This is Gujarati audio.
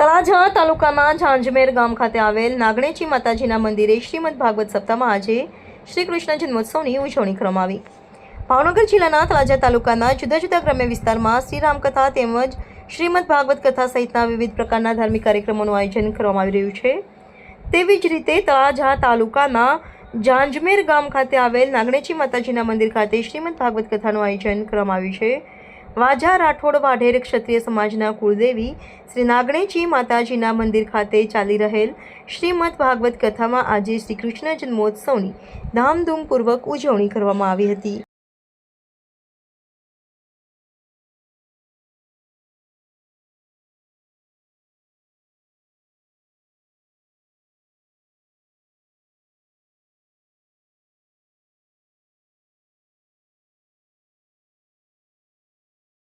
તળાજા તાલુકાના ઝાંઝમેર ગામ ખાતે આવેલ નાગણેજી માતાજીના મંદિરે શ્રીમદ ભાગવત સપ્તાહમાં આજે શ્રી કૃષ્ણ જન્મોત્સવની ઉજવણી કરવામાં આવી. ભાવનગર જિલ્લાના તળાજા તાલુકાના જુદા જુદા ગ્રામ્ય વિસ્તારમાં શ્રી રામકથા તેમજ શ્રીમદ ભાગવત કથા સહિતના વિવિધ પ્રકારના ધાર્મિક કાર્યક્રમોનું આયોજન કરવામાં આવી રહ્યું છે. તેવી જ રીતે તળાજા તાલુકાના જાંજમેર ગામ ખાતે આવેલ નાગણેજી માતાજીના મંદિર ખાતે શ્રીમદ ભાગવત કથાનું આયોજન કરવામાં આવ્યું છે. વાજા રાઠોડ વાઢેર ક્ષત્રિય સમાજના કુળદેવી શ્રી નાગણેજી માતાજીના મંદિર ખાતે ચાલી રહેલ શ્રીમદ ભાગવત કથામાં આજે શ્રી કૃષ્ણ જન્મોત્સવની ધામધૂમપૂર્વક ઉજવણી કરવામાં આવી હતી.